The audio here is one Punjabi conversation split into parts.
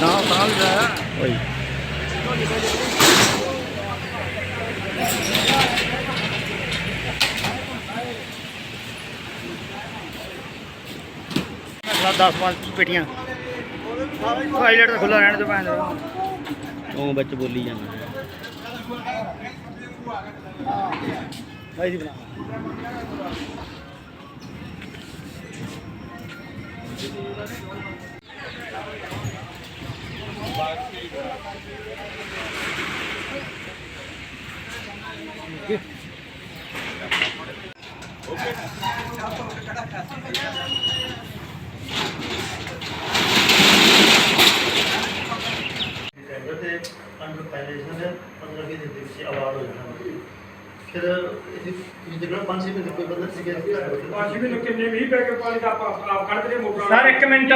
ਨਾ ਤਾਂ ਵੀ ਜਾਇਆ ਓਏ ਮੈਂ 10 5 ਪੇਟੀਆਂ ਟਾਇਲਟ ਤਾਂ ਖੁੱਲਾ ਰਹਿਣ ਦੇ ਭੈਣ ਦਾ ਉਹ ਵਿੱਚ ਬੋਲੀ ਜਾਂਦਾ ਭਾਈ ਦੀ ਬਣਾ ਟੈਂਡਰ ਤੇ ਅੰਡਰ ਫਾਈਨੈਂਸ਼ੀਅਲ ਦੇ 15 20 ਦਿਨ ਦੇ ਵਿੱਚ ਅਵਾਰਡ ਹੋ ਜਾਣਾ। ਫਿਰ ਇਹ ਮਹੀਨੇ ਕੋਈ ਬੰਦਾ ਕਿੰਨੇ ਪੈ ਕੇ ਪਾਣੀ ਦਾ ਆਪ ਆਪ ਕੱਢਦੇ ਨੇ ਮੋਟਰਾਂ ਸਰ ਇੱਕ ਮਿੰਟ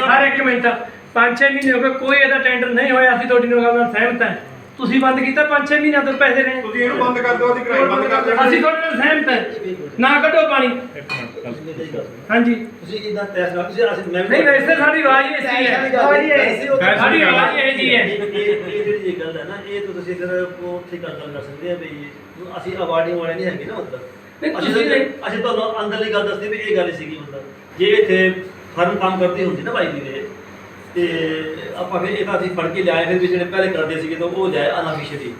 ਸਰ ਇੱਕ ਮਿੰਟ। ਪੰਜ ਛੇ ਮਹੀਨੇ ਹੋ ਗਏ ਕੋਈ ਇਹਦਾ ਟੈਂਡਰ ਨਹੀਂ ਹੋਇਆ ਅਸੀਂ ਤੁਹਾਡੀ ਨਾਲ ਨਾਲ ਸਹਿਮਤ ਹਾਂ। ਤੁਸੀਂ ਬੰਦ ਕੀਤਾ ਪੰਜ ਛੇ ਮਹੀਨਿਆਂ ਤੋਂ ਪੈਸੇ ਨੇ। ਤੁਸੀਂ ਇਹਨੂੰ ਬੰਦ ਕਰ ਦਿਓ ਅਸੀਂ ਕਿਰਾਏ ਬੰਦ ਕਰ ਦਿਓ ਅਸੀਂ ਤੁਹਾਡੇ ਨਾਲ ਸਹਿਮਤ ਹਾਂ। ਨਾ ਕੱਢੋ ਪਾਣੀ। ਹਾਂਜੀ। ਤੁਸੀਂ ਇਦਾਂ ਤੈਸ ਨਾਲ ਤੁਸੀਂ ਅਸੀਂ ਮੈਂ ਨਹੀਂ ਵੈਸੇ ਸਾਡੀ ਆਵਾਜ਼ ਹੀ ਐਸੀ ਹੈ। ਸਾਡੀ ਆਵਾਜ਼ ਹੀ ਇਹ ਜੀ ਹੈ ਇਹ ਜਿਹੜੀ ਇਹ ਗੱਲ ਹੈ ਨਾ ਇਹ ਤਾਂ ਤੁਸੀਂ ਫਿਰ ਉਹ ਉੱਥੇ ਗੱਲ ਕਰ ਸਕਦੇ ਆ ਵੀ ਅਸੀਂ ਅਵਾਰਡਿੰਗ ਵਾਲੇ ਨਹੀਂ ਹੈਗੇ ਨਾ ਮਤਲਬ ਨਹੀਂ, ਅਸੀਂ ਤੁਸੀਂ ਨਹੀਂ- ਅਸੀਂ ਤੁਹਾਨੂੰ ਅੰਦਰਲੀ ਗੱਲ ਦੱਸਦੇ ਵੀ ਇਹ ਗੱਲ ਸੀਗੀ ਮਤਲਬ। ਜੇ ਇੱਥੇ ਫਰਮ ਕੰਮ ਕਰਦੀ ਹੁੰਦੀ ਨਾ ਬਾਈ ਦੀ ਦੇ ਤੇ ਆਪਾਂ ਫਿਰ ਇਹ ਤਾਂ ਅਸੀਂ ਫੜ ਕੇ ਲਿਆਏ ਫਿਰ ਵੀ ਜਿਹੜੇ ਪਹਿਲੇ ਕਰਦੇ ਸੀਗੇ ਤਾਂ ਉਹ ਲਿਆਏ ਅਨਅਫੀਸ਼ੀਅਲੀ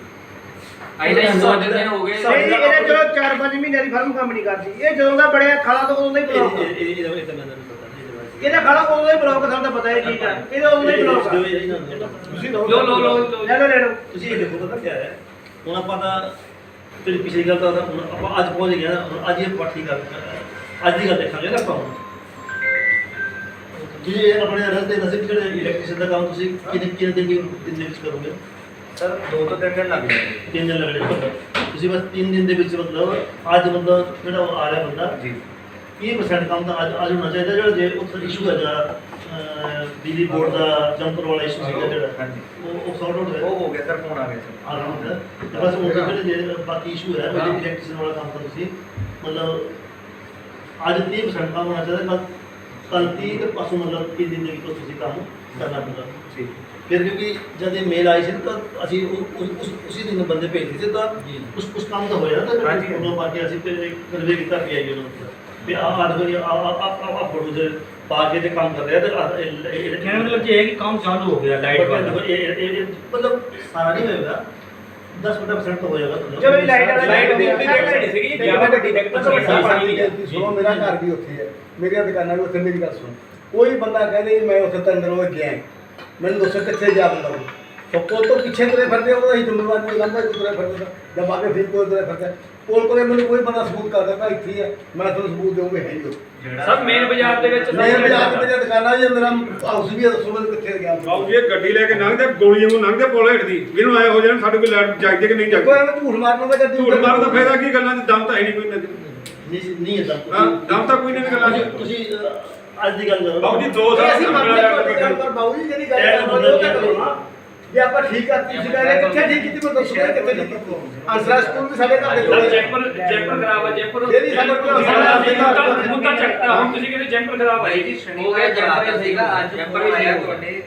ਆਈ ਤਾਂ ਦੋ ਦਿਨ ਹੋ ਗਏ। ਸਾਡੇ ਇਹ ਨਾਲ ਇਹਨੇ ਚਲੋ 4-5 ਮਹੀਨਿਆਂ ਦੀ ਫਰਮ ਕੰਮ ਨਹੀਂ ਕਰਦੀ। ਇਹ ਜਦੋਂ ਦਾ ਬੜਿਆ ਖਾਲਾ ਤੋਂ ਉਦੋਂ ਦਾ ਹੀ ਬਲੌਕ ਇਹ ਇਹ ਇਹ ਤਾਂ ਮੈਨੂੰ ਨਹੀਂ ਪਤਾ ਨਹੀਂ ਇਹਦੇ ਬਾਰੇ। ਇਹਦਾ ਖਾਲਾ ਉਦੋਂ ਦਾ ਹੀ ਬਲੌਕ ਸਾਨੂੰ ਤਾਂ ਪਤਾ ਹੈ ਠੀਕ ਹੈ ਇਹਦਾ ਉਦੋਂ ਦਾ ਹੀ ਬਲੌਕ ਜੋ ਇਹ ਇਹਨਾਂ ਨੂੰ ਤੁਸੀਂ ਲੋ ਲੋ ਲੋ ਲੋ ਲੈ ਲਓ ਲੈ ਲਓ। ਤੁਸੀਂ ਇਹ ਦੇਖੋ ਪਤਾ ਕੀ ਹੈ? ਹੁਣ ਆਪਾਂ ਤਾਂ ਜਿਹੜੀ ਪਿਛਲੀ ਗੱਲ ਤਾਂ ਹੁਣ ਆਪਾਂ ਅੱਜ ਪਹੁੰਚ ਗਏ ਨਾ ਹੁਣ ਅੱਜ ਇਹ ਪਾਠੀ ਗੱਲ ਅੱਜ ਦੀ ਗੱਲ ਦੇਖਾਂਗੇ ਨਾ ਆਪਾਂ ਹੁਣ। ਜੀ ਆਪਣੇ ਰਸਤੇ ਦੱਸੇ ਵੀ ਜਿਹੜੇ ਇਲੈਕਟ੍ਰੀਸ਼ੀਅਨ ਦਾ ਕੰਮ ਤੁਸੀਂ ਕਿੰਨੇ ਕਿੰਨੇ ਦਿਨ ਦੀ ਦੇ ਵਿੱਚ ਕਰੋਗੇ? ਸਰ ਦੋ ਤੋਂ ਤਿੰਨ ਦਿਨ ਲੱਗ ਜਾਣਗੇ। ਤਿੰਨ ਦਿਨ ਲੱਗਣੇ ਮਤਲਬ ਤੁਸੀਂ ਬਸ ਤਿੰਨ ਦਿਨ ਦੇ ਵਿੱਚ ਮਤਲਬ ਅੱਜ ਬੰਦਾ ਜਿਹੜਾ ਉਹ ਆ ਰਿਹਾ ਬੰਦਾ। ਜੀ। 30% ਕੰਮ ਤਾਂ ਅੱਜ ਅੱਜ ਹੋਣਾ ਚਾਹੀਦਾ ਜਿਹੜਾ ਜੇ ਉੱਥੇ ਇਸ਼ੂ ਹੈ ਜਿਹੜਾ ਬਿਜਲੀ ਬੋਰਡ ਦਾ ਜੰਪਰ ਵਾਲਾ ਇਸ਼ੂ ਸੀਗਾ ਜਿਹੜਾ ਹਾਂਜੀ। ਉਹ ਉਹ ਸੌਟ ਆਊਟ ਹੋਇਆ ਉਹ ਹੋ ਗਿਆ ਸਰ ਫੋਨ ਆ ਗਿਆ ਸਰ। ਆ ਰਹਾ ਹੈ ਤੇ ਬਸ ਉਹ ਜਿਹੜੇ ਜਿਹੜੇ ਬਾਕੀ ਇਸ਼ੂ ਹੈ। ਉਹ ਇਲੈਕਟ੍ਰੀਸ਼ਨ ਵਾਲਾ ਕੰਮ ਤਾਂ ਤੁਸੀਂ ਮਤਲਬ ਅੱਜ 30% ਕੰਮ ਹੋਣਾ ਚਾਹੀਦਾ ਕੱਲ ਕੰਤੀ ਤੇ ਪਸ਼ੂ ਮਤਲਬ ਕਿ ਜ਼ਿੰਦਗੀ ਤੋਂ ਤੁਸੀਂ ਕੰਮ ਕਰਨਾ ਪੈਂਦਾ ਸੀ ਫਿਰ ਕਿਉਂਕਿ ਜਦ ਇਹ ਮੇਲ ਆਈ ਸੀ ਤਾਂ ਅਸੀਂ ਉਹ- ਉਸੇ ਦਿਨ ਬੰਦੇ ਭੇਜਦੇ ਸੀ ਤਾਂ ਉਸ ਉਸ ਕੰਮ ਤਾਂ ਹੋਇਆ ਤਾਂ ਹਾਂਜੀ। ਉਹਨਾਂ ਪਾ ਕੇ ਅਸੀਂ ਫਿਰ ਇੱਕ ਸਰਵੇ ਕੀਤਾ ਵੀ ਆਈ ਉਹਨਾਂ ਨੂੰ ਵੀ ਆ ਆਦਮੀ ਆ ਆ ਆ ਫੋਟੋ ਦੇ ਪਾ ਕੇ ਤੇ ਕੰਮ ਕਰ ਰਿਹਾ ਤੇ ਆਹ ਇਹ- ਇਹ- ਇਹ- कहने का मतलब ये है कि काम चालू हो गया लाइट वाला मतलब ये- ये- ਸੁਣੋ ਮੇਰਾ ਘਰ ਵੀ ਉੱਥੇ ਮੇਰੀਆਂ ਦੁਕਾਨਾਂ ਮੇਰੀ ਗੱਲ ਸੁਣ। ਕੋਈ ਬੰਦਾ ਕਹਿੰਦੇ ਮੈਂ ਉੱਥੇ ਤੰਦਰ ਗਿਆ ਮੈਨੂੰ ਦੱਸੋ ਕਿੱਥੇ ਜਾ ਬੰਦਾ ਉਹ ਤੋਂ ਪਿੱਛੇ ਤੁਰੇ ਫਿਰਦੇ ਉਹਦਾ ਹੀ ਜ਼ਿੰਮੇਵਾਰ ਨਹੀਂ ਲੰਬਾ ਤੁਰੇ ਫਿਰਦਾ ਜਦ ਆਗੇ ਫਿਰ ਕੋਲ ਤੁਰੇ ਫਿਰਦਾ। ਕੋਲ ਕੋਲੇ ਮੈਨੂੰ ਕੋਈ ਬੰਦਾ ਸਬੂਤ ਕਰ ਦਿੰਦਾ ਇੱਥੇ ਹੀ ਹੈ ਮੈਂ ਤੁਹਾਨੂੰ ਸਬੂਤ ਦੇਵਾਂਗਾ ਹੈ ਹੀ ਉਹ ਸਭ ਮੇਨ ਬਾਜ਼ਾਰ ਦੇ ਵਿੱਚ ਮੇਰੇ ਬਾਜ਼ਾਰ ਦੇ ਮੇਰੀਆਂ ਦੁਕਾਨਾਂ ਜੀ ਮੇਰਾ ਹਾਊਸ ਵੀ ਹੈ ਦੱਸੋ ਮੈਨੂੰ ਕਿੱਥੇ ਗਿਆ। ਬਾਬੂ ਜੀ ਇਹ ਗੱਡੀ ਲੈ ਕੇ ਲੰਘਦੇ ਗੋਲੀਆਂ ਨੂੰ ਲੰਘਦੇ ਪੁਲ ਹੇਠ ਦੀ। ਇਹਨੂੰ ਐ ਹੋ ਜਾਣ ਸਾਡੇ ਕੋਲ ਲਾਈਟ ਜਾਗਦੀ ਕਿ ਨਹੀਂ ਕੋਈ ਜਾਗਦੀ ਐਵੇਂ ਝੂਠ ਮਾਰਨ ਦਾ ਗੱਡੀ ਝੂਠ ਮਾਰਨ ਦਾ ਫਾਇਦਾ ਕੀ ਗੱਲਾਂ 'ਚ? ਦਮ ਤਾਂ ਹੈ ਨਹੀਂ ਕੋਈ ਨਜ਼ਰ ਨਹੀਂ ਹਾਂ ਦਮ ਤਾਂ ਕੋਈ ਨਹੀਂ ਗੱਲਾਂ 'ਚ। ਤੁਸੀਂ ਅੱਜ ਦੀ ਗੱਲ ਕਰੋ। ਬਾਬੂ ਜੀ ਦੋ ਸਾਲ ਅਸੀਂ ਮੰਨਦੇ ਹਾਂ ਤੁਹਾਡੀ ਗੱਲ ਪਰ ਬਾਬੂ ਜੀ ਜਿਹੜੀ ਗੱਲ ਹੋ ਕਰੋ ਨਾ। ਜੇ ਆਪਾਂ ਠੀਕ ਕਰਤੀ ਸੀ ਕਹਿੰਦੇ ਕਿੱਥੇ ਠੀਕ ਕੀਤੀ ਮੈਂ ਦੱਸੋ ਕਿੱਥੇ ਠੀਕ ਕੀਤੀ? ਅੰਸਰਾ ਸਕੂਲ ਵੀ ਸਾਡੇ ਘਰ ਦੇ ਕੋਲ। ਜੈਪੁਰ ਜੈਪੁਰ ਖਰਾਬ ਹੈ ਜੈਪੁਰ ਇਹਦੀ ਸਾਡੇ ਕੋਲ ਮੁੱਦਾ ਚੱਕਦਾ ਹੁਣ ਤੁਸੀਂ ਕਹਿੰਦੇ ਜੈਪੁਰ ਖਰਾਬ ਹੈ ਜੀ ਹੋ ਗਿਆ ਜੈਪਰ ਸੀਗਾ ਅੱਜ ਜੈਪਰ ਆਇਆ ਤੁਹਾਡੇ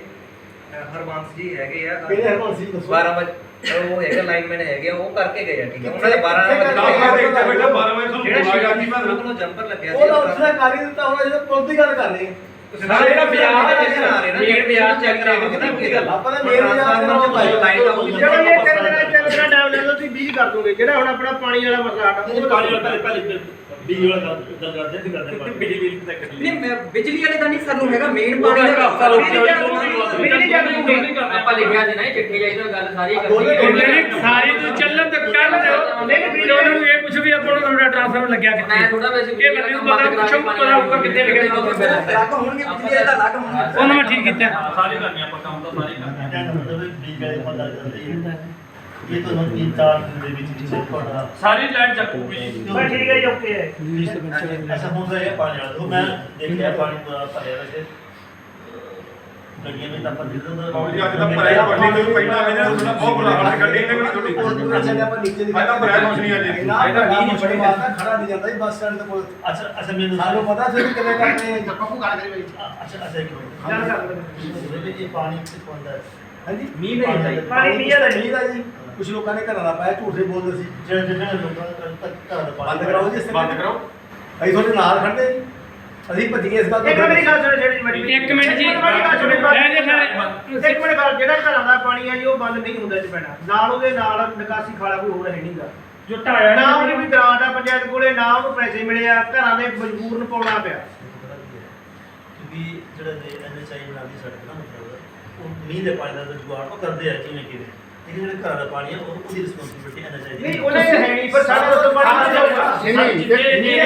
ਅਹ ਹਰਬੰਸ ਜੀ ਹੈਗੇ ਆ। ਕਿਹੜੇ ਹਰਮਨ ਸਿੰਘ ਦੱਸੋ। 12 ਵਜੇ ਉਹ ਹੈਗਾ ਲਾਈਨਮੈਨ ਹੈਗੇ ਉਹ ਕਰਕੇ ਗਏ ਆ ਠੀਕ ਹੈ ਉਹਨਾਂ ਦੇ 12 ਕਿੱਥੇ ਵਜੇ ਦਸ ਵਜੇ ਇੱਥੇ ਬੈਠਾ 12 ਵਜੇ ਤੁਹਾਨੂੰ ਜਿਹੜਾ ਫੋਨ ਆ ਗਿਆ ਸ਼ਿਕਾਇਤ ਸੀ ਮੈਂ। ਉਹਨਾਂ ਕੋਲੋਂ ਜੰਪਰ ਲੱਗਿਆ ਸੀ ਉਹ ਉਸਨੇ ਕਰ ਦਿੱਤਾ ਹੁਣ ਜਦੋਂ ਪੁੱਲ ਦੀ ਗੱਲ ਕਰ ਰਹੇ ਸਰ ਜਿਹੜਾ ਬਾਜ਼ਾਰ ਦੇ ਵਿੱਚ ਆ ਰਹੇ ਨਾ ਮੇਨ ਬਾਜ਼ਾਰ ਚੈੱਕ ਕਿਤੇ ਕੀ ਗੱਲ ਆਪਾਂ ਤਾਂ ਮੇਨ ਦੇ ਨਾਲ ਭਾਈ ਲਾਈਟ ਆਊਗੀ ਚਲੋ ਜੀ ਇਹ ਤਿੰਨ ਦਿਨਾਂ ਤਿੰਨ ਦਿਨਾਂ ਟਾਈਮ ਲੈ ਲਓ ਤੁਸੀਂ 20 ਕਰ ਦੋਗੇ। ਜਿਹੜਾ ਹੁਣ ਆਪਣਾ ਪਾਣੀ ਵਾਲਾ ਮਸਲਾ ਸਾਡਾ ਉਹ ਪਾਣੀ ਵਾਲਾ ਪਹਿਲੇ ਪਹਿਲੇ ਬਿਜਲੀ ਵਾਲਾ ਗੱਲ ਕਰਦੇ ਫਿਰ ਕਰਦੇ ਬਿਜਲੀ ਬਿੱਲ ਤੱਕ ਨਹੀਂ ਮੈਂ ਬਿਜਲੀ ਵਾਲੇ ਦਾ ਨਹੀਂ ਸਾਨੂੰ ਹੈਗਾ ਮੇਨ ਪਾਣੀ ਦਾ ਰੁਕ ਜਾਓ, ਬਿਜਲੀ ਚੱਲ ਪਊਗੀ। ਆਪਾਂ ਲਿਖਿਆ ਸੀ ਨਾ ਇਹ ਚਿੱਠੀ ਜਾਈ ਤਾਂ ਗੱਲ ਸਾਰੀ ਕਰਨੀ ਸਾਰੀ ਤੂੰ ਚੱਲਣ ਤੇ ਕੱਲ ਨਹੀਂ ਵੀ ਉਹਨਾਂ ਨੂੰ ਇਹ ਪੁੱਛ ਵੀ ਆਪਾਂ ਨੂੰ ਤੁਹਾਡਾ ਟ੍ਰਾਂਸਫਰ ਲੱਗਿਆ ਮੈਂ ਕਿੱਥੇ ਥੋੜਾ ਵੈਸੇ ਇਹ ਬੰਦੇ ਨੂੰ ਪਤਾ ਪੁੱਛੋ ਪਤਾ ਉੱਪਰ ਕਿੱਥੇ ਲਿਖਿਆ ਲੱਗ ਹੋਣਗੇ ਬਿਜਲੀ ਦਾ ਲੱਗ ਹੋਣਗੇ ਉਹਨਾਂ ਮੈਂ ਠੀਕ ਕੀਤਾ। ਸਾਰੇ ਕਰਨੇ ਆਪਾਂ ਕੰਮ ਤਾਂ ਸਾਰੇ ਕਰਨੇ ਹੈ ਜਾਂਦੇ ਇਹ ਤਾਂ ਹੁਣ ਤਿੰਨ ਚਾਰ ਦਿਨ ਦੇ ਵਿੱਚ ਵਿੱਚ ਤੁਹਾਡਾ ਸਾਰੀ ਲਾਈਟ ਚੱਕੂਗੀ ਬਸ ਠੀਕ ਹੈ ਜੀ ਓਕੇ ਹੈ ਹੁਣ ਤਾਂ ਇਹ ਪਾਣੀ ਵਾਲਾ ਦੇਖੋ ਮੈਂ ਦੇਖਿਆ ਪਾਣੀ ਪੂਰਾ ਭਰਿਆ ਵੈਸੇ। ਗੱਡੀਆਂ ਵਿੱਚ ਆਪਾਂ ਦਿੱਤੇ ਤਾਂ ਬਾਬੂ ਜੀ ਅੱਜ ਤਾਂ ਭਰਿਆ ਗੱਡੀ ਤੋਂ ਪਹਿਲਾਂ ਆਏ ਨੇ ਤੁਹਾਡਾ ਬਹੁਤ ਬੁਰਾ ਹਾਲ ਹੈ ਗੱਡੀ ਨੇ ਤੁਹਾਡੀ ਅੱਛਾ ਜੀ ਆਪਾਂ ਨੀਚੇ ਦੀ ਮੈਂ ਤਾਂ ਭਰਿਆ ਕੁਛ ਨਹੀਂ ਅੱਜ। ਨਾ ਇਹਦਾ ਮੀਂਹ ਬੜੀ ਮਾਰਦਾ ਖੜਾ ਨਹੀਂ ਜਾਂਦਾ ਜੀ ਬੱਸ ਸਟੈਂਡ ਦੇ ਕੋਲ। ਅੱਛਾ ਅੱਛਾ ਮੈਨੂੰ ਸਾਨੂੰ ਪਤਾ ਸੀ ਵੀ ਕਿਵੇਂ ਕਰਨੇ ਆ ਪੱਪੂ ਗੱਲ ਕਰੀ ਅੱਛਾ ਅੱਛਾ ਇੱਕ ਮਿੰਟ। ਇਹ ਪਾਣੀ ਕਿੱਥੇ ਪਹੁੰਚਦਾ ਹੈ। ਹਾਂਜੀ। ਮੀਂਹ ਨਹੀਂ ਹੁੰਦਾ ਜੀ। ਪਾਣੀ ਮੀਂਹ ਦਾ ਮੀਂਹ ਦਾ ਜੀ। ਕੁਝ ਲੋਕਾਂ ਨੇ ਘਰਾਂ ਦਾ ਪਾਇਆ ਝੂਠੇ ਬੋਲਦੇ ਸੀ। ਜਿਹੜਾ ਜਿਹੜਾ ਲੋਕਾਂ ਦਾ ਘਰ ਦਾ ਪਾਣੀ ਬੰਦ ਕਰਾਓ ਜੀ ਇਸ ਬੰਦ ਕਰਾਓ। ਅਸੀਂ ਤੁਹਾਡੇ ਨਾਲ ਖੜਦੇ ਜੀ। ਅਸੀਂ ਭੱਜੀਏ ਇਸ ਗੱਲ ਤੋਂ ਇੱਕ ਮੇਰੀ ਗੱਲ ਸੁਣੋ ਜਿਹੜੀ ਮੇਰੀ ਇੱਕ ਮਿੰਟ ਜੀ। ਮੇਰੀ ਗੱਲ ਸੁਣੋ ਰਹਿ ਜੇ ਖੜੇ ਇੱਕ ਮਿੰਟ ਗੱਲ ਜਿਹੜਾ ਘਰਾਂ ਦਾ ਪਾਣੀ ਹੈ ਜੀ ਉਹ ਬੰਦ ਨਹੀਂ ਹੁੰਦਾ ਚ ਪੈਣਾ। ਨਾਲ ਉਹਦੇ ਨਾਲ ਨਿਕਾਸੀ ਖਾਲਾ ਕੋਈ ਹੋਰ ਹੈ ਨਹੀਂਗਾ। ਜੋ ਢਾਇਆ ਨਾ ਉਹਦੀ ਕੋਈ ਗ੍ਰਾਂਟ ਆ ਪੰਚਾਇਤ ਕੋਲੇ ਨਾ ਉਹਨੂੰ ਪੈਸੇ ਮਿਲੇ ਆ ਘਰਾਂ ਦੇ ਮਜਬੂਰਨ ਪਾਉਣਾ ਪਿਆ। ਕਿਉਂਕਿ ਜਿਹੜਾ ਦੇ ਐਨਐਚਆਈ ਬਣਾਉਂਦੀ ਸੜਕ ਨਾ ਮਤਲਬ ਉਹ ਮੀਂਹ ਦੇ ਪਾਣੀ ਦਾ ਜੁਗਾੜ ਉਹ ਕਰਦੇ ਆ ਜਿਵੇਂ ਕਿਵੇਂ ਲੇਕਿਨ ਜਿਹੜੇ ਘਰਾਂ ਦਾ ਪਾਣੀ ਹੈ ਉਹ ਉਹਦੀ ਰਿਸਪੌਂਸਿਬਿਲਟੀ ਐਨਐਚਆਈ ਦੀ ਨਹੀਂ ਉਹਨੇ ਹੈ ਨਹੀਂ ਪਰ ਸਾਡੇ ਤੋਂ ਪਾਣੀ ਆ ਜਾਊਗਾ ਇਹ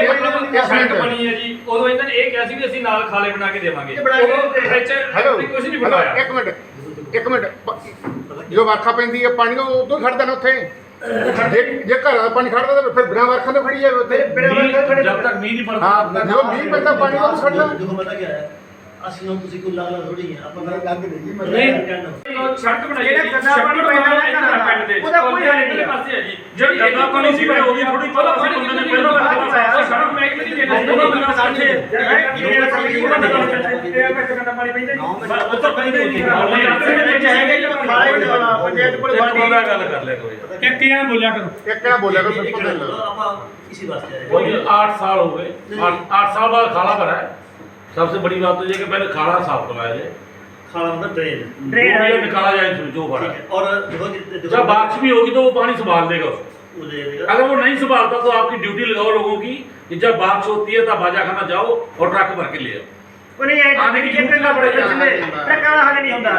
ਮਤਲਬ ਇਹ ਸੜਕ ਬਣੀ ਹੈ ਜੀ ਉਦੋਂ ਇਹਨਾਂ ਨੇ ਇਹ ਕਿਹਾ ਸੀ ਵੀ ਅਸੀਂ ਨਾਲ ਖਾਲੇ ਬਣਾ ਕੇ ਦੇਵਾਂਗੇ। ਤੇ ਬਣਾ ਕੇ ਉਦੋਂ ਦਿੱਤੇ। ਵਿੱਚ ਹੈਲੋ ਕੁਝ ਨਹੀਂ ਹੈਲੋ ਬਣਾਇਆ। ਇੱਕ ਮਿੰਟ ਇੱਕ ਮਿੰਟ। ਪ- ਜੋ ਵਰਖਾ ਪੈਂਦੀ ਹੈ ਪਾਣੀ ਉਹ ਉਦੋਂ ਹੀ ਖੜਦਾ ਨਾ ਉੱਥੇ। ਜੇ ਜੇ ਘਰਾਂ ਦਾ ਪਾਣੀ ਖੜਦਾ ਤਾਂ ਫਿਰ ਬਿਨਾਂ ਵਰਖਾ ਤੋਂ ਖੜੀ ਜਾਵੇ ਉੱਥੇ। ਬਿਨਾਂ ਜਦ ਤੱਕ ਮੀਂਹ ਨਹੀਂ ਪੜਦਾ। ਹਾਂ ਜਦੋਂ ਮੀਂਹ ਪੈਂਦਾ ਪਾਣੀ ਉਹ ਖੜਦਾ ਦੇਖੋ ਪਤਾ ਕੀ ਹੈ ਅਸੀਂ ਉਹ ਤੁਸੀਂ ਕੋਈ ਲੱਗਣਾ ਥੋੜੀ ਆ ਆਪਾਂ ਗੱਲ ਲੱਗ ਨਹੀਂ ਨਹੀਂ ਸੜਕ ਜਿਹੜਾ ਗੰਦਾ ਪਾਣੀ ਪੈਂਦਾ ਹੈ ਘਰਾਂ ਪਿੰਡ ਦੇ। ਉਹਦਾ ਕੋਈ ਹੱਲ ਨਹੀਂ ਪਾਸੇ ਹੈ ਜੀ। ਜਿਹੜੀ ਗੰਦਾ ਪਾਣੀ ਸੀ ਉਹਦੀ ਥੋੜੀ ਪਹਿਲਾਂ ਬੰਦੇ ਨੇ ਪਹਿਲਾਂ ਰੱਖ ਦਿੱਤਾ ਸੜਕ ਮਹਿਕਮੇ ਦੀ ਦੇਣਾ ਸੀ ਉਹਨਾਂ ਨੂੰ ਸਾਡੇ ਜਿਹੜਾ ਸੜਕ ਉਹਨਾਂ ਦਾ ਗੰਦਾ ਪਾਣੀ ਪੈਂਦਾ ਜੀ ਉੱਧਰ ਪੈਂਦੇ ਨਹੀਂ। ਚਾਹੀਦਾ ਜੀ ਪੰਚਾਇਤ ਕੋਲ ਬਾਹਰ ਗੱਲ ਕਰ ਲਿਆ ਕਰੋ ਇੱਕ ਕਿਹਾ ਬੋਲਿਆ ਕਰੋ। ਇੱਕ ਕਿਹਾ ਬੋਲਿਆ ਕਰੋ ਆਪਾਂ ਕਿਸੇ ਵਾਸਤੇ ਆਏ। 8 ਸਾਲ ਹੋ ਗਏ। 8 ਸਾਲ ਬਾਅਦ ਖਾਲਾ ਭਰਾ ਹੈ सबसे बड़ी बात तो ये कि पहले खाना साफ करवाया जाए खाना मतलब ड्रेन ड्रेन जो भी है, निकाला जाए इसमें जो भरा ठीक है है। और देखो कि- जब बारिश भी होगी तो वो पानी संभाल लेगा उसको वो दे देगा। अगर वो नहीं संभालता तो आपकी ड्यूटी लगाओ लोगों की कि जब बारिश होती है तब बाजा खाना जाओ और ट्रक भर के ले आओ ਉਹਨੇ ਇਹ ਆਨੇ ਦੀ ਜ਼ਰੂਰਤ ਨਾ ਪੜੇ, ਟਰੱਕਾਂ ਦਾ ਹੱਲ ਨਹੀਂ ਹੁੰਦਾ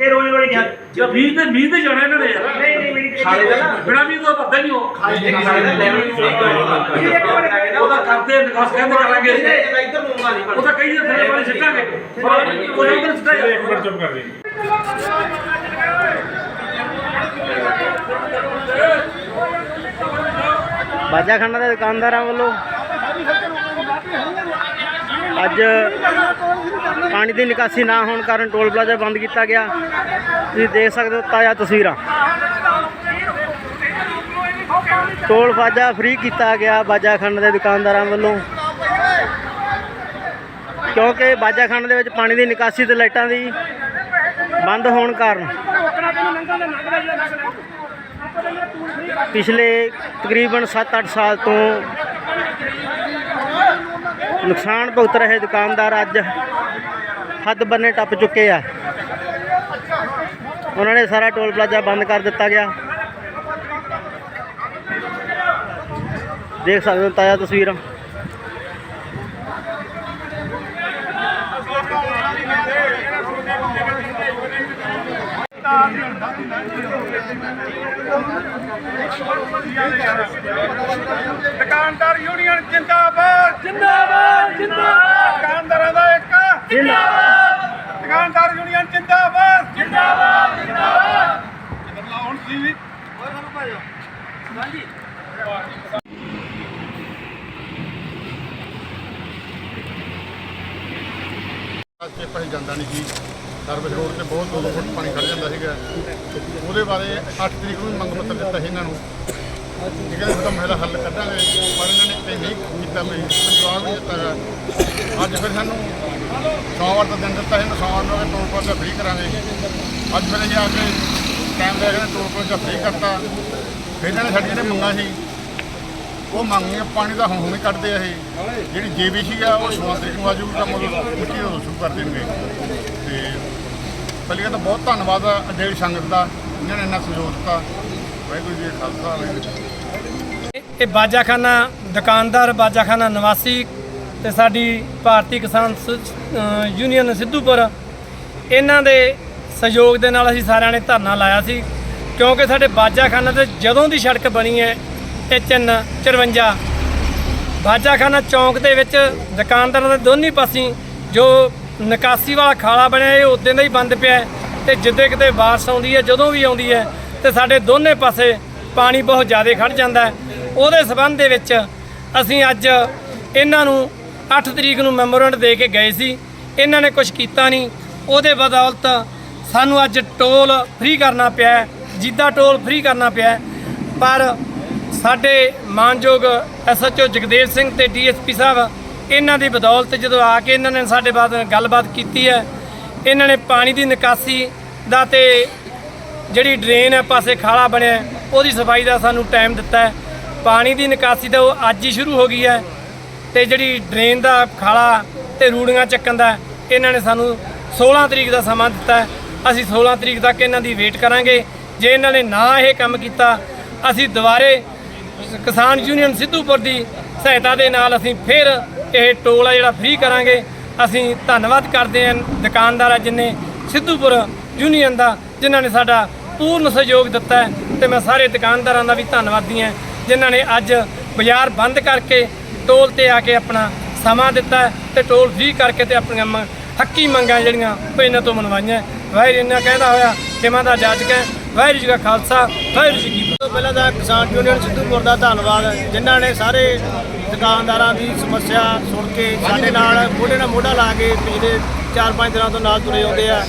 ਇਹ ਰੋਜ਼ ਰੋਜ਼ ਨਹੀਂ ਹੱਲ- ਜਦ ਵੀਰ ਤੇ ਵੀਰ ਤੇ ਜਾਣਾ ਇਹਨਾਂ ਨੇ ਯਾਰ ਨਹੀਂ, ਨਹੀਂ, ਖਾਲੇ ਬਾਜਾ ਖੰਡਾ ਦੇ ਦੁਕਾਨਦਾਰਾਂ ਵੱਲੋਂ ਅੱਜ ਪਾਣੀ ਦੀ ਨਿਕਾਸੀ ਨਾ ਹੋਣ ਕਾਰਨ ਟੋਲ ਪਲਾਜ਼ਾ ਬੰਦ ਕੀਤਾ ਗਿਆ ਤੁਸੀਂ ਦੇਖ ਸਕਦੇ ਹੋ ਤਾਜ਼ਾ ਤਸਵੀਰਾਂ ਟੋਲ ਪਲਾਜ਼ਾ ਫ੍ਰੀ ਕੀਤਾ ਗਿਆ ਬਾਜਾਖੰਡ ਦੇ ਦੁਕਾਨਦਾਰਾਂ ਵੱਲੋਂ। ਕਿਉਂਕਿ ਬਾਜਾਖੰਡ ਦੇ ਵਿੱਚ ਪਾਣੀ ਦੀ ਨਿਕਾਸੀ ਤੇ ਲਾਈਟਾਂ ਦੀ ਬੰਦ ਹੋਣ ਕਾਰਨ ਪਿਛਲੇ ਤਕਰੀਬਨ 7-8 ਸਾਲ ਤੋਂ ਨੁਕਸਾਨ ਭੁਗਤ ਰਹੇ ਦੁਕਾਨਦਾਰ ਅੱਜ ਹੱਦ ਬੰਨੇ ਟੱਪ ਚੁੱਕੇ ਆ। ਉਹਨਾਂ ਨੇ ਸਾਰਾ ਟੋਲ ਪਲਾਜ਼ਾ ਬੰਦ ਕਰ ਦਿੱਤਾ ਗਿਆ। ਦੇਖ ਸਕਦੇ ਹੋ ਤਾਜ਼ਾ ਤਸਵੀਰਾਂ। ਦੁਕਾਨਦਾਰ ਯੂਨੀਅਨ ਜਿੰਦਾਬਾਦ। ਜਿੰਦਾਬਾਦ ਜਿੰਦਾਬਾਦ। ਦੁਕਾਨਦਾਰਾਂ ਦਾ ਇੱਕ। ਜਿੰਦਾਬਾਦ। ਦੁਕਾਨਦਾਰ ਯੂਨੀਅਨ ਜਿੰਦਾਬਾਦ। ਜਿੰਦਾਬਾਦ ਜਿੰਦਾਬਾਦ। ਹੁਣ ਤੁਸੀਂ ਵੀ। ਰਸਤੇ ਪਰ ਜਾਂਦਾ ਨਹੀਂ ਸੀ। ਸਰਵਿਸ ਰੋਡ ਤੇ ਬਹੁਤ ਦੋ ਦੋ ਫੁੱਟ ਪਾਣੀ ਖੜ ਜਾਂਦਾ ਸੀਗਾ। ਉਹਦੇ ਬਾਰੇ 8 ਤਰੀਕ ਨੂੰ ਵੀ ਮੰਗ ਪੱਤਰ ਦਿੱਤਾ ਸੀ ਇਹਨਾਂ ਨੂੰ। ਠੀਕ ਹੈ ਉਹਦਾ ਮਹਿਲਾ ਹੱਲ ਕੱਢਾਂਗੇ। ਪਰ ਇਹਨਾਂ ਨੇ ਤੇ ਨਹੀਂ ਕੀਤਾ ਮੈਂ ਜਵਾਬ ਨਹੀਂ ਦਿੱਤਾ ਗਾ। ਅੱਜ ਫਿਰ ਸਾਨੂੰ ਸੋਮਵਾਰ ਦਾ ਦਿਨ ਦਿੱਤਾ ਸੀ, ਇਹਨੂੰ ਸੋਮਵਾਰ ਨੂੰ ਟੋਲ ਪਲਾਜ਼ਾ ਫ੍ਰੀ ਕਰਾਂਗੇ। ਅੱਜ ਫਿਰ ਅਸੀਂ ਆ ਕੇ ਟਾਈਮ ਦੇ ਕੇ ਟੋਲ ਪਲਾਜ਼ਾ ਫ੍ਰੀ ਕਰਤਾ। ਫਿਰ ਇਹਨਾਂ ਨੇ ਸਾਡੀਆਂ ਜਿਹੜੀਆਂ ਮੰਗਾਂ ਸੀ ਉਹ ਮੰਗੀਆਂ ਪਾਣੀ ਦਾ ਹੁਣ ਹੁਣੇ ਕੱਢਦੇ ਆ ਇਹ। ਜਿਹੜੀ ਜੀਬੀਸੀ ਆ, ਉਹ 16 ਤਰੀਕ ਨੂੰ ਆ ਜਾਊਗੀ ਮਿੱਟੀ ਉਹ ਸ਼ੁਰੂ ਕਰ ਦੇਣਗੇ। ਤੇ ਪਹਿਲੀ ਤਾਂ ਬਹੁਤ ਧੰਨਵਾਦ ਆ ਡੇਢ ਸੰਗਤ ਦਾ, ਇਹਨਾਂ ਨੇ ਇੰਨਾ ਸਹਿਯੋਗ ਦਿੱਤਾ। ਵਾਹਿਗੁਰੂ ਜੀ ਕਾ ਖਾਲਸਾ, ਵਾਹਿਗੁਰੂ ਇਹ ਬਾਜਾਖਾਨਾ, ਦੁਕਾਨਦਾਰ ਬਾਜਾਖਾਨਾ ਨਿਵਾਸੀ ਤੇ ਸਾਡੀ ਭਾਰਤੀ ਕਿਸਾਨ ਯੂਨੀਅਨ ਸਿੱਧੂਪੁਰ, ਇਹਨਾਂ ਦੇ ਸਹਿਯੋਗ ਦੇ ਨਾਲ ਅਸੀਂ ਸਾਰਿਆਂ ਨੇ ਧਰਨਾ ਲਾਇਆ ਸੀ। ਕਿਉਂਕਿ ਸਾਡੇ ਬਾਜਾਖਾਨਾ ਤੇ ਜਦੋਂ ਦੀ ਸੜਕ ਬਣੀ ਹੈ ਇਹ ਚੰਨ 54 ਬਾਜਾਖਾਨਾ ਚੌਂਕ ਦੇ ਵਿੱਚ ਦੁਕਾਨਦਾਰਾਂ ਦੇ ਦੋਨੇ ਪਾਸੇ ਜੋ ਨਿਕਾਸੀ ਵਾਲਾ ਖਾਲਾ ਬਣਿਆ, ਇਹ ਉਦੋਂ ਦਾ ਹੀ ਬੰਦ ਪਿਆ ਹੈ ਤੇ ਜਿੱਦੇ ਕਿਤੇ ਬਾਰਿਸ਼ ਆਉਂਦੀ ਹੈ, ਜਦੋਂ ਵੀ ਆਉਂਦੀ ਹੈ, ਤੇ ਸਾਡੇ ਦੋਨੇ ਪਾਸੇ ਪਾਣੀ ਬਹੁਤ ਜ਼ਿਆਦਾ ਖੜ ਜਾਂਦਾ ਹੈ। ਉਹਦੇ ਸਬੰਧ ਦੇ ਵਿੱਚ ਅਸੀਂ ਅੱਜ ਇਹਨਾਂ ਨੂੰ 8 ਤਰੀਕ ਨੂੰ ਮੈਮੋਰੈਂਡ ਦੇ ਕੇ ਗਏ ਸੀ। ਇਹਨਾਂ ਨੇ ਕੁਝ ਕੀਤਾ ਨਹੀਂ। ਉਹਦੇ ਬਦੌਲਤ ਸਾਨੂੰ ਅੱਜ ਟੋਲ ਫ੍ਰੀ ਕਰਨਾ ਪਿਆ ਜਿੱਦਾਂ ਟੋਲ ਫ੍ਰੀ ਕਰਨਾ ਪਿਆ ਪਰ ਸਾਡੇ ਮਾਨਯੋਗ ਐਸਐਚਓ ਜਗਦੇਵ ਸਿੰਘ ਤੇ ਡੀਐਸਪੀ ਸਾਹਿਬ, ਇਹਨਾਂ ਦੀ ਬਦੌਲਤ ਜਦੋਂ ਆ ਕੇ ਇਹਨਾਂ ਨੇ ਸਾਡੇ ਬਾਅਦ ਗੱਲਬਾਤ ਕੀਤੀ ਹੈ, ਇਹਨਾਂ ਨੇ ਪਾਣੀ ਦੀ ਨਿਕਾਸੀ ਦਾ ਤੇ ਜਿਹੜੀ ਡਰੇਨ ਹੈ, ਪਾਸੇ ਖਾਲਾ ਬਣਿਆ ਉਹਦੀ ਸਫ਼ਾਈ ਦਾ ਸਾਨੂੰ ਟਾਈਮ ਦਿੱਤਾ ਹੈ। ਪਾਣੀ ਦੀ ਨਿਕਾਸੀ ਤਾਂ ਉਹ ਅੱਜ ਹੀ ਸ਼ੁਰੂ ਹੋ ਗਈ ਹੈ ਤੇ ਜਿਹੜੀ ਡਰੇਨ ਦਾ ਖਾਲਾ ਤੇ ਰੂੜੀਆਂ ਚੱਕਣ ਦਾ, ਇਹਨਾਂ ਨੇ ਸਾਨੂੰ 16 ਤਰੀਕ ਦਾ ਸਮਾਂ ਦਿੱਤਾ ਅਸੀਂ 16 ਤਰੀਕ ਤੱਕ ਇਹਨਾਂ ਦੀ ਵੇਟ ਕਰਾਂਗੇ। ਜੇ ਇਹਨਾਂ ਨੇ ਨਾ ਇਹ ਕੰਮ ਕੀਤਾ, ਅਸੀਂ ਦੁਬਾਰੇ ਕਿਸਾਨ ਯੂਨੀਅਨ ਸਿੱਧੂਪੁਰ ਦੀ ਸਹਾਇਤਾ ਦੇ ਨਾਲ ਅਸੀਂ ਫਿਰ ਇਹ ਟੋਲ ਆ ਜਿਹੜਾ ਫ੍ਰੀ ਕਰਾਂਗੇ। ਅਸੀਂ ਧੰਨਵਾਦ ਕਰਦੇ ਹਾਂ ਦੁਕਾਨਦਾਰਾਂ ਜਿਨੇ ਸਿੱਧੂਪੁਰ ਯੂਨੀਅਨ ਦਾ, ਜਿਨ੍ਹਾਂ ਨੇ ਸਾਡਾ ਪੂਰਨ ਸਹਿਯੋਗ ਦਿੱਤਾ ਹੈ। ਤੇ ਮੈਂ ਸਾਰੇ ਦੁਕਾਨਦਾਰਾਂ ਦਾ ਵੀ ਧੰਨਵਾਦੀ ਹਾਂ, ਜਿਨ੍ਹਾਂ ਨੇ ਅੱਜ ਬਾਜ਼ਾਰ ਬੰਦ ਕਰਕੇ ਟੋਲ ਤੇ ਆ ਕੇ ਆਪਣਾ ਸਮਾਂ ਦਿੱਤਾ ਹੈ ਤੇ ਟੋਲ ਫ੍ਰੀ ਕਰਕੇ ਤੇ ਆਪਣੀਆਂ ਮ- ਹੱਕੀ ਮੰਗਾਂ ਜਿਹੜੀਆਂ ਉਹ ਇਹਨਾਂ ਤੋਂ ਮਨਵਾਈਆਂ ਵਾਹਿਰ ਇਹਨਾਂ ਕਹਿੰਦਾ ਹੋਇਆ ਕਿ ਮੈਂ ਦਾ ਜਾਜਕ ਹੈ ਵਾਹਿਗੁਰੂ ਜੀ ਕਾ ਖਾਲਸਾ, ਵਾਹਿਗੁਰੂ ਜੀ ਕੀ ਫਤਿਹ। ਪਹਿਲਾਂ ਤਾਂ ਕਿਸਾਨ ਯੂਨੀਅਨ ਸਿੱਧੂਪੁਰ ਦਾ ਧੰਨਵਾਦ, ਜਿਨ੍ਹਾਂ ਨੇ ਸਾਰੇ ਦੁਕਾਨਦਾਰਾਂ ਦੀ ਸਮੱਸਿਆ ਸੁਣ ਕੇ ਸਾਡੇ ਨਾਲ ਮੋਢੇ ਨਾਲ ਮੋਢਾ ਲਾ ਕੇ ਪਿਛਲੇ 4-5 ਦਿਨਾਂ ਤੋਂ ਨਾਲ ਤੁਰੇ ਆਉਂਦੇ ਆ।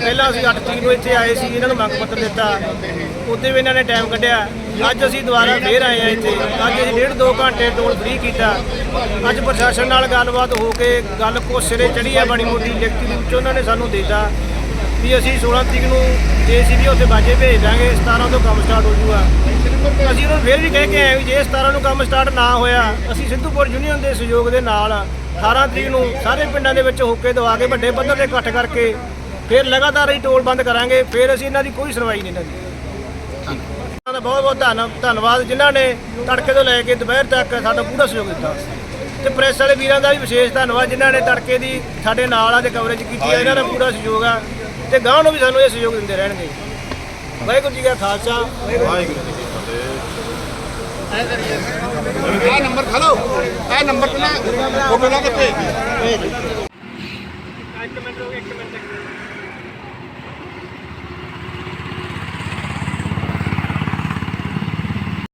ਪਹਿਲਾਂ ਅਸੀਂ 8 ਤਰੀਕ ਨੂੰ ਇੱਥੇ ਆਏ ਸੀ, ਇਹਨਾਂ ਨੂੰ ਮੰਗ ਪੱਤਰ ਦਿੱਤਾ। ਉੱਤੇ ਵੀ ਇਹਨਾਂ ਨੇ ਟਾਈਮ ਕੱਢਿਆ। ਅੱਜ ਅਸੀਂ ਦੁਬਾਰਾ ਫੇਰ ਆਏ ਆ ਇੱਥੇ। ਅੱਜ ਅਸੀਂ ਡੇਢ ਦੋ ਘੰਟੇ ਟੋਲ ਫ੍ਰੀ ਕੀਤਾ। ਅੱਜ ਪ੍ਰਸ਼ਾਸਨ ਨਾਲ ਗੱਲਬਾਤ ਹੋ ਕੇ ਗੱਲ ਕੋ ਸਿਰੇ ਚੜੀ ਆ ਬੜੀ ਮੋਟੀ ਲਿਖਤੀ ਵਿੱਚ ਉਹਨਾਂ ਨੇ ਸਾਨੂੰ ਦਿੱਤਾ। ਵੀ ਅਸੀਂ 16 ਤਰੀਕ ਨੂੰ ਜੇ ਸੀ ਵੀ ਉੱਥੇ ਬਾਜੇ ਭੇਜ ਦਾਂਗੇ 17 ਤੋਂ ਕੰਮ ਸਟਾਰਟ ਹੋ ਜੂਗਾ ਅਸੀਂ ਉਹਨਾਂ ਨੂੰ ਫਿਰ ਵੀ ਕਹਿ ਕੇ ਆਏ ਵੀ ਜੇ 17 ਨੂੰ ਕੰਮ ਸਟਾਰਟ ਨਾ ਹੋਇਆ, ਅਸੀਂ ਸਿੱਧੂਪੁਰ ਯੂਨੀਅਨ ਦੇ ਸਹਿਯੋਗ ਦੇ ਨਾਲ 18 ਤਰੀਕ ਨੂੰ ਸਾਰੇ ਪਿੰਡਾਂ ਦੇ ਵਿੱਚ ਹੋਕੇ ਦਵਾ ਕੇ ਵੱਡੇ ਪੱਧਰ ਤੇ ਇਕੱਠ ਕਰਕੇ ਫਿਰ ਲਗਾਤਾਰ ਅਸੀਂ ਟੋਲ ਬੰਦ ਕਰਾਂਗੇ, ਫਿਰ ਅਸੀਂ ਇਹਨਾਂ ਦੀ ਕੋਈ ਸੁਣਵਾਈ ਨਹੀਂ ਇਹਨਾਂ ਦੀ ਦਾ ਬਹੁਤ ਬਹੁਤ ਧੰਨ, ਧੰਨਵਾਦ, ਜਿਨ੍ਹਾਂ ਨੇ ਤੜਕੇ ਤੋਂ ਲੈ ਕੇ ਦੁਪਹਿਰ ਤੱਕ ਸਾਡਾ ਪੂਰਾ ਸਹਿਯੋਗ ਦਿੱਤਾ। ਤੇ ਪ੍ਰੈਸ ਵਾਲੇ ਵੀਰਾਂ ਦਾ ਵੀ ਵਿਸ਼ੇਸ਼ ਧੰਨਵਾਦ, ਜਿਨ੍ਹਾਂ ਨੇ ਤੜਕੇ ਦੀ ਸਾਡੇ ਨਾਲ ਆ ਤੇ ਕਵਰੇਜ ਕੀਤੀ ਹੈ ਇਹਨਾਂ ਦਾ ਪੂਰਾ ਸਹਿਯੋਗ ਆ। ਤੇ ਗਾਂਹ ਨੂੰ ਵੀ ਸਾਨੂੰ ਇਹ ਸਹਿਯੋਗ ਦਿੰਦੇ ਰਹਿਣਗੇ। ਵਾਹਿਗੁਰੂ ਜੀ ਕਾ ਖਾਲਸਾ, ਵਾਹਿਗੁਰੂ ਜੀ ਕੀ ਫਤਿਹ। ਇਹ ਨੰਬਰ ਖਲੋ ਇਹ ਨੰਬਰ ਪਹਿਲਾਂ ਫੋਟੋ ਲਾ ਕੇ ਭੇਜ ਦਿਓ